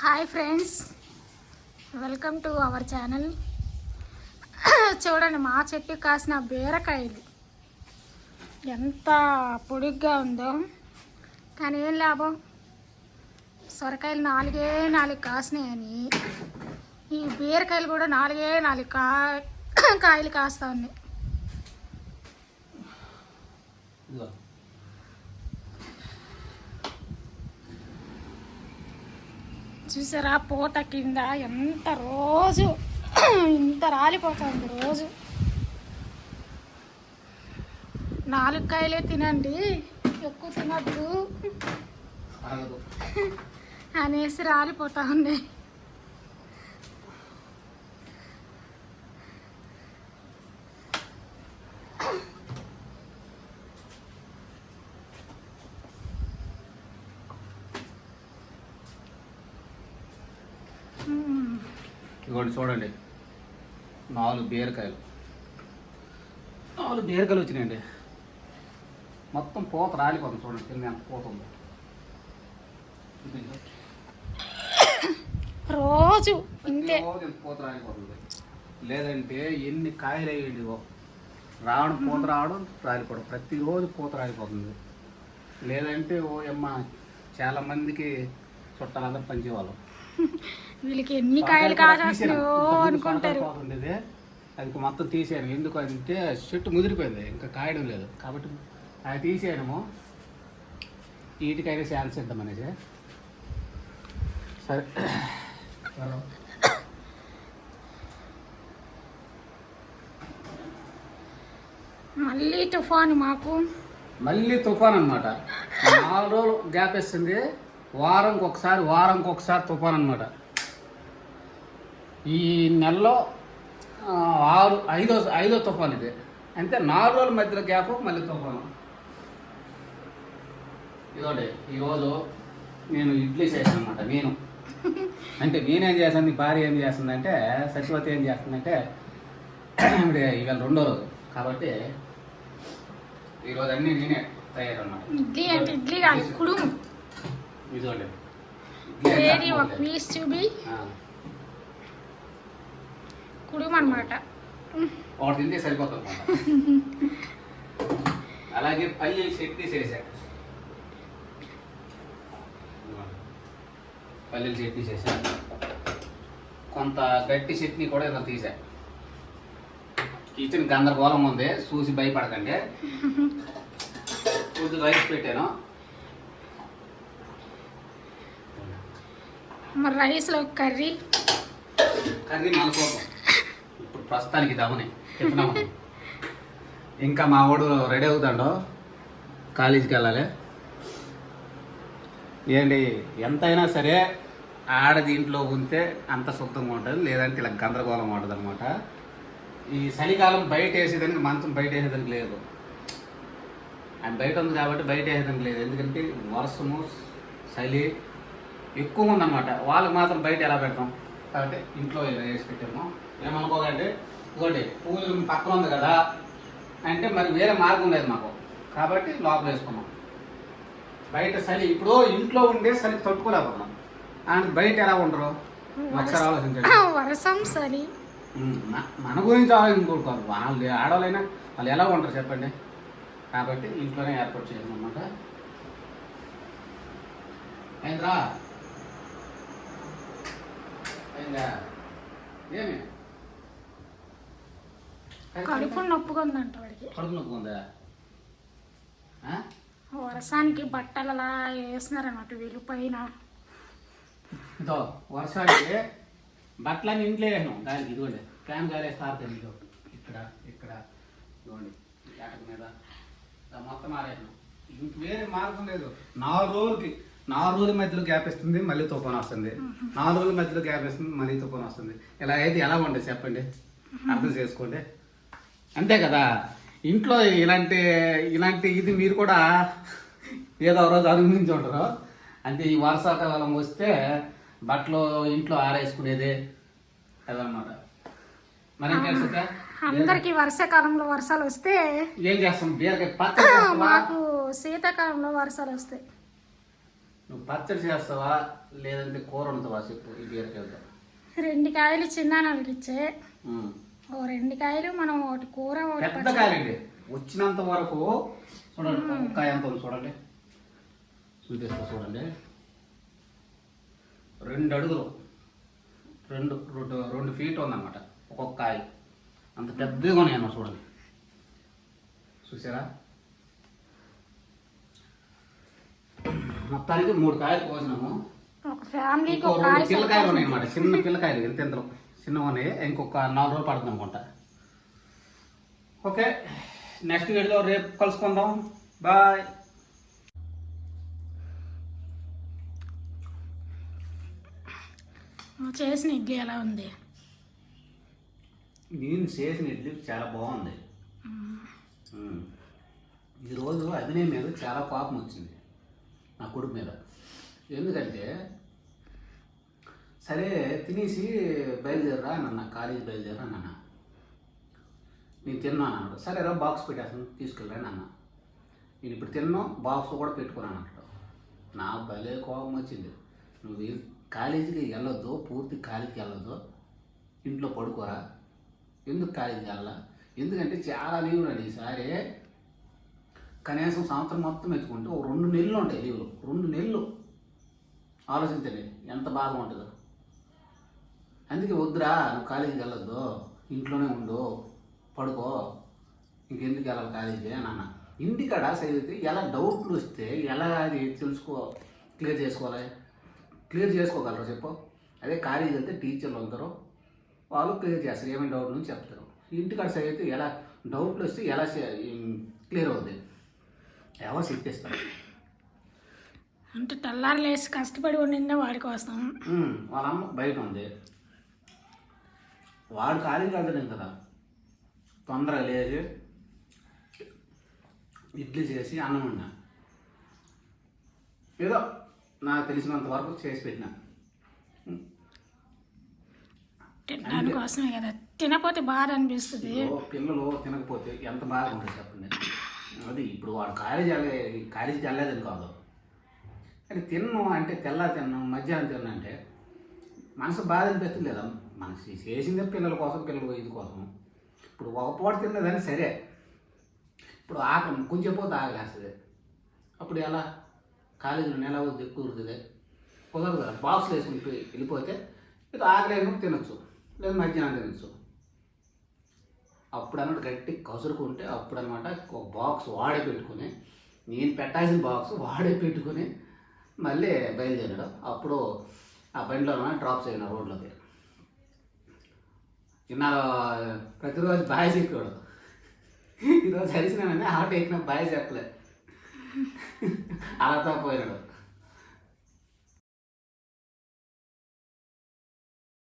Hi friends welcome to our channel చూడండి మా చెట్టు కాసిన బీరకాయలు. ఎంత పొడుగ్గా ఉందో. కానీ ఏం లాభం? సొరకాయలు నాలుగే నాలుగు కాసినాయని. ఈ బీరకాయలు కూడా నాలుగే నాలుగు కా కాయలు కాస్తా ఉన్నాయి. చూసారా పూట కింద. ఎంత రోజు? ఇంత రాలిపోతుంది రోజు. నాలుగు కాయలే తినండి. ఎక్కువ తినద్దు. అనేసి రాలిపోతా ఉన్నాయి ఇదిగోండి చూడండి. నాలుగు బీరకాయలు. నాలుగు బీరకాయలు వచ్చినాయండి. మొత్తం పూత రాలిపోతుంది చూడండి. కింద ఎంత పూత ఉందో. రోజు ఇంతే. ఇంత పూత రాలిపోతుంది. లేదంటే ఎన్ని కాయలు అయ్యండి రావడం పూత రావడం రాలిపోవడం. ప్రతిరోజు పూత రాలిపోతుంది. లేదంటే ఓ అమ్మ చాలా మందికి చుట్టాలందరూ పంచేవాళ్ళం వీళ్ళకి ఎన్ని కాయలు కాజేస్తున్నాయో అనుకుంటారు. అది మొత్తం తీసేయను ఎందుకు అంటే చెట్టు ముదిరిపోయింది. ఇంకా కాయడం లేదు. కాబట్టి అది తీసేయడము. వీటికైనా ఛాన్స్ ఇద్దాం అనేసి. సరే. మళ్ళీ తుఫాను మాకు. మళ్ళీ తుఫాన్ అనమాట నాలుగు రోజులు గ్యాప్ ఇస్తుంది వారంకి ఒకసారి వారంకి ఒకసారి తుఫాన్ అనమాట ఈ నెలలో ఆరు ఐదో ఐదో తుఫాన్ ఇది. అంటే నాలుగు రోజుల మధ్యలో గ్యాప్ మళ్ళీ తుఫాను. ఇదోటి ఈరోజు నేను ఇడ్లీ చేశాను అనమాట నేను. అంటే నేనేం చేశాను భార్య ఏం చేస్తుందంటే సత్యవతి ఏం చేస్తుందంటే ఇప్పుడు ఇవాళ రెండో రోజు. కాబట్టి ఈరోజు అన్నీ నేనే తయారన్నమాట. ఇడ్లీ అంటే ఇడ్లీ కాదు కుడుము. ఇదిగోండి. ఏది ఒక పీస్ చూపి ఆ, కుడుము అనమాట ఒకటి తింటే సరిపోతుంది అలాగే పల్లి చట్నీ చేశా పల్లీలు చట్నీ చేశా కొంత గట్టి చట్నీ కూడా ఇలా తీసా. కిచెన్ గందరగోళం ఉంది చూసి భయపడకండి. కొద్ది రైస్ పెట్టాను. మరి రైస్లో కర్రీ. కర్రీ మలకోపం ఇప్పుడు ప్రస్తుతానికి దమని టిఫిన్ ఇంకా మా వాడు రెడీ అవుతాడు కాలేజీకి వెళ్ళాలి. ఏంటి ఎంతైనా సరే ఆడ దీంట్లో ఉంటే అంత శుద్ధంగా ఉంటుంది లేదంటే ఇలా గందరగోళం ఉంటుంది అనమాట ఈ చలికాలం బయట వేసేదానికి మంచం బయట వేసేదానికి లేదు. ఆయన బయట ఉంది కాబట్టి బయట వేసేదానికి లేదు. ఎందుకంటే వర్షము చలి ఎక్కువ ఉందన్నమాట. వాళ్ళకి మాత్రం బయట ఎలా పెడతాం? కాబట్టి ఇంట్లో ఇలా వేసి పెట్టాము. ఏమనుకోకండి ఇదిగోండి పూలు పక్కన ఉంది కదా అంటే మరి వేరే మార్గం లేదు మాకు. కాబట్టి లోపల వేసుకున్నాం. బయట చలి ఇప్పుడు ఇంట్లో ఉండే చలి తట్టుకోలేకపోతున్నాం. ఆయన బయట ఎలా ఉండరు? ఒకసారి ఆలోచించండి. మన గురించి ఆలోచించుకోరు వాళ్ళు ఆడవాళ్ళైనా వాళ్ళు ఎలా ఉంటారు చెప్పండి. కాబట్టి ఇంట్లోనే ఏర్పాటు చేయాలి అనమాట అయిందిరా అయిందా ఏమి? కడుపు నొప్పిగా ఉందంట వాడికి. కడుపు నొప్పి ఉందా? ఆ? వర్షానికి బట్టలు అలా వేస్తున్నారన్నమాట వీళ్ళు పైన ఇదో వర్షానికి బట్టలన్నీ ఇంట్లో వేసినాం. దానికి ఇదిగోండి ఫ్యాన్ గారేసి తారుతుంది ఇదో ఇక్కడ ఇక్కడ ఇదిగోండి మీద. మొత్తం ఆరేసినాం. ఇంక వేరే మార్గం లేదు. నాలుగు రోజులకి నాలుగు రోజుల మధ్యలో గ్యాప్ ఇస్తుంది మళ్ళీ తుఫాన్ వస్తుంది. నాలుగు రోజుల మధ్యలో గ్యాప్ ఇస్తుంది మళ్ళీ తుఫాన్ వస్తుంది. ఇలా అయితే ఎలా ఉండదు చెప్పండి? అర్థం చేసుకోండి. అంతే కదా? ఇంట్లో ఇలాంటి ఇలాంటి ఇది మీరు కూడా ఏదో రోజు అనుభవించి ఉంటారు. అంటే ఈ వర్షాకాలం వస్తే బట్టలు ఇంట్లో ఆరేసుకునేది అదనమాట. మరి? అందరికి వర్షాకాలంలో వర్షాలు వస్తే ఏం చేస్తాం? బీరకాయ? మాకు శీతాకాలంలో వర్షాలు వస్తాయి. నువ్వు పచ్చడి చేస్తావా? లేదంటే కూర వండుతావా? చెప్పు ఈ బీరకాయలతో రెండు కాయలు ఇచ్చే ఉమ్. ఓ రెండు కాయలు మనం ఒకటి కూర ఒకటి పెద్ద. కాయలండి. వచ్చినంత వరకు చూడండి కాయ ఎంత చూడండి. చూపిస్తా చూడండి. రెండు అడుగులు. రెండు రెండు రెండు ఫీట్ ఉందన్నమాట. ఒక్కొక్క కాయ. అంత పెద్దగా ఉన్నాయి అన్నమాట చూడండి. చూసారా? మొత్తానికి మూడు కాయలు కోసినాము. ఫ్యామిలీకి ఒక రెండు పిల్లకాయలు ఉన్నాయి అన్నమాట చిన్న పిల్లకాయలు ఎంత ఎంతలో చిన్నగా ఉన్నాయి. ఇంకొక నాలుగు రోజులు పడుతుంది అనుకుంటా. ఓకే నెక్స్ట్ వీడియో రేపు కలుసుకుందాం. బాయ్. చేసిన ఇడ్లీ ఎలా ఉంది? నేను చేసిన ఇడ్లీ చాలా బాగుంది. ఈరోజు అభినయ్ మీద చాలా కోపం వచ్చింది. నా కొడుకు మీద. ఎందుకంటే సరే తినేసి బయలుదేరరా నన్న కాలేజీ బయలుదేరా నాన్న. నేను తిన్నాను అన్నాడు. సరే రా బాక్స్ పెట్టేస్తాను. తీసుకెళ్ళరా నాన్న. నేను ఇప్పుడు తిన్నాం బాక్స్ కూడా పెట్టుకున్నాను అన్నాడు. నా భలే కోపం వచ్చింది. నువ్వు కాలేజీకి వెళ్ళొద్దు పూర్తి కాలేజీకి వెళ్ళొద్దు. ఇంట్లో పడుకోరా. ఎందుకు కాలేజీకి వెళ్ళాలా? ఎందుకంటే చాలా లీవ్ అండి ఈసారి కనీసం సంవత్సరం మొత్తం ఎత్తుకుంటే ఒక రెండు నెలలు ఉంటాయి లీవులు. రెండు నెలలు. ఆలోచించలేదు ఎంత బాగా ఉంటుందో. అందుకే వద్దురా నువ్వు కాలేజీకి వెళ్ళొద్దు. ఇంట్లోనే ఉండు. పడుకో. ఇంకెందుకు వెళ్ళాలి కాలేజీ అని అన్న. ఇంటికాడ చదివితే ఎలా డౌట్లు వస్తే ఎలా అది తెలుసుకో క్లియర్ చేసుకోవాలి? క్లియర్ చేసుకోగలరు చెప్పు? అదే కాలేజీ వెళ్తే టీచర్లు ఉంటారు. వాళ్ళు క్లియర్ చేస్తారు. ఏమైనా డౌట్ చెప్తారు. ఇంటికాడ చదివితే ఎలా డౌట్లు వస్తే ఎలా క్లియర్ అవుతుంది ఎవరు చెప్పేస్తారు అంటే తెల్లారులేసి కష్టపడి ఉండిందే వాడి కోసం. ఉమ్, వాళ్ళ అమ్మ బయట ఉంది. వాడు కాలేజీకి వెళ్తాడు కదా. తొందరగా లేచి ఇడ్లీ చేసి అన్నం వండా. ఏదో నాకు తెలిసినంత వరకు చేసి పెట్టిన. తినడానికి కోసమే కదా. తినపోతే బాధ అనిపిస్తుంది. పిల్లలు తినకపోతే ఎంత బాగా ఉంటుంది చెప్పండి. అది ఇప్పుడు వాడు కాలేజీ వెళ్ళే కాలేజీకి వెళ్ళలేదని కాదు. కానీ తిన్నాం అంటే తెల్ల తిన్నాం మధ్యాహ్నం తిన్నా అంటే మనసు బాధ అనిపిస్తుంది లేదా మనసు చేసిందే పిల్లల కోసం పిల్లల ఇది కోసం. ఇప్పుడు ఒక పూట తిన్నదని సరే. ఇప్పుడు ఆకలి కొంచెం పోతే ఆగలేస్తుంది అప్పుడు ఎలా? కాలేజీలో నెల అవుతుంది కుదురుతుంది. కుదరదు కదా. బాక్స్లో వెళ్ళిపోతే ఇక ఆకలి తినొచ్చు. లేదు మధ్యాహ్నం తినొచ్చు. అప్పుడు అన్నమాట గట్టి కసురుకుంటే అప్పుడు అనమాట ఒక బాక్స్ వాడే పెట్టుకుని నేను పెట్టాల్సిన బాక్స్ వాడే పెట్టుకుని మళ్ళీ బయలుదేరాడు. అప్పుడు ఆ బండిలో డ్రాప్ చేయను రోడ్లోకి. నా ప్రతిరోజు బాయ్ చెప్పాడు ఈరోజు కలిసినానని ఆటో ఎక్కిన బాయ్ చెప్పలే. అలా పోయినాడు